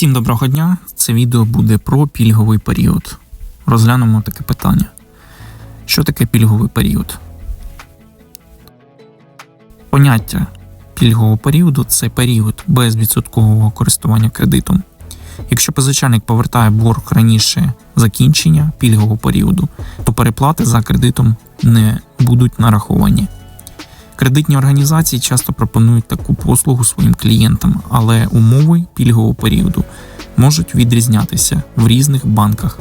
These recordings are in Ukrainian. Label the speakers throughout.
Speaker 1: Всім доброго дня! Це відео буде про пільговий період. Розглянемо таке питання. Що таке пільговий період? Поняття пільгового періоду це період безвідсоткового користування кредитом. Якщо позичальник повертає борг раніше закінчення пільгового періоду, то переплати за кредитом не будуть нараховані. Кредитні організації часто пропонують таку послугу своїм клієнтам, але умови пільгового періоду можуть відрізнятися в різних банках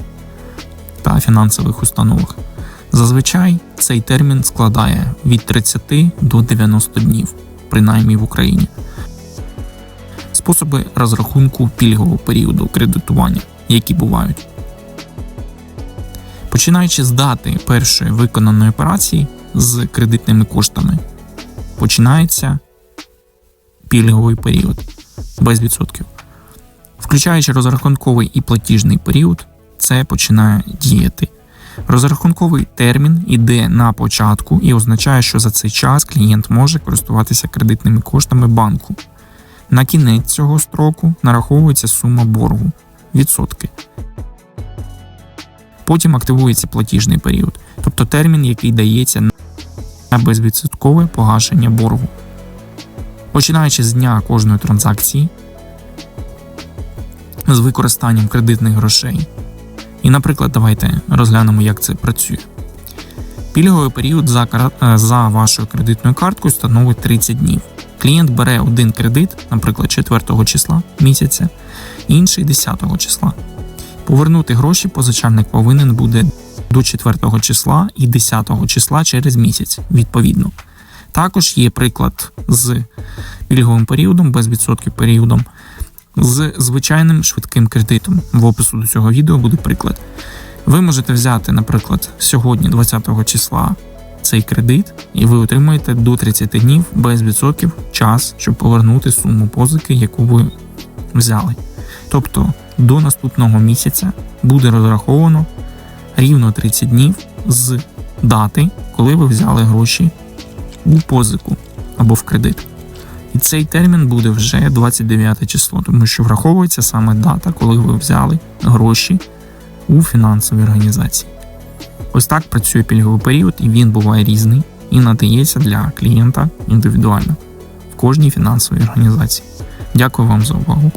Speaker 1: та фінансових установах. Зазвичай цей термін складає від 30 до 90 днів, принаймні в Україні. Способи розрахунку пільгового періоду кредитування, які бувають. Починаючи з дати першої виконаної операції з кредитними коштами, починається пільговий період без відсотків. Включаючи розрахунковий і платіжний період, це починає діяти. Розрахунковий термін іде на початку і означає, що за цей час клієнт може користуватися кредитними коштами банку. На кінець цього строку нараховується сума боргу відсотки. Потім активується платіжний період, тобто термін, який дається на безвідсоткове погашення боргу. Починаючи з дня кожної транзакції з використанням кредитних грошей. І, наприклад, давайте розглянемо, як це працює. Пільговий період за, е, за вашою кредитною карткою становить 30 днів. Клієнт бере один кредит, наприклад, 4 числа місяця, інший 10 числа. Повернути гроші позичальник повинен буде до 4 числа і 10 числа через місяць, відповідно. Також є приклад з пільговим періодом, без відсотків періодом, з звичайним швидким кредитом. В опису до цього відео буде приклад. Ви можете взяти, наприклад, сьогодні, 20 числа, цей кредит, і ви отримаєте до 30 днів без відсотків час, щоб повернути суму позики, яку ви взяли. Тобто до наступного місяця буде розраховано рівно 30 днів з дати, коли ви взяли гроші у позику або в кредит. І цей термін буде вже 29 число, тому що враховується саме дата, коли ви взяли гроші у фінансовій організації. Ось так працює пільговий період, і він буває різний і надається для клієнта індивідуально в кожній фінансовій організації. Дякую вам за увагу.